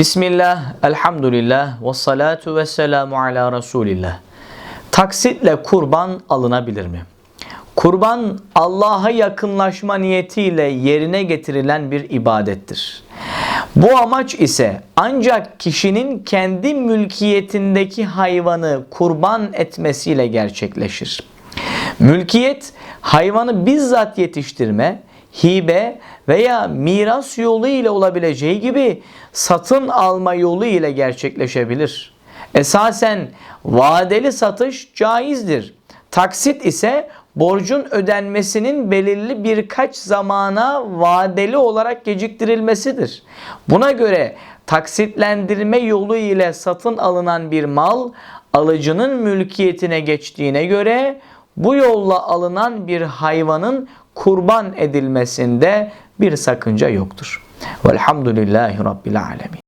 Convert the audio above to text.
Bismillah, elhamdülillah, ve salatu ve selamu ala Resulillah. Taksitle kurban alınabilir mi? Kurban Allah'a yakınlaşma niyetiyle yerine getirilen bir ibadettir. Bu amaç ise ancak kişinin kendi mülkiyetindeki hayvanı kurban etmesiyle gerçekleşir. Mülkiyet hayvanı bizzat yetiştirme, hibe veya miras yolu ile olabileceği gibi satın alma yolu ile gerçekleşebilir. Esasen vadeli satış caizdir. Taksit ise borcun ödenmesinin belirli birkaç zamana vadeli olarak geciktirilmesidir. Buna göre taksitlendirme yolu ile satın alınan bir mal alıcının mülkiyetine geçtiğine göre bu yolla alınan bir hayvanın kurban edilmesinde bir sakınca yoktur. Velhamdülillahi Rabbil Alemin.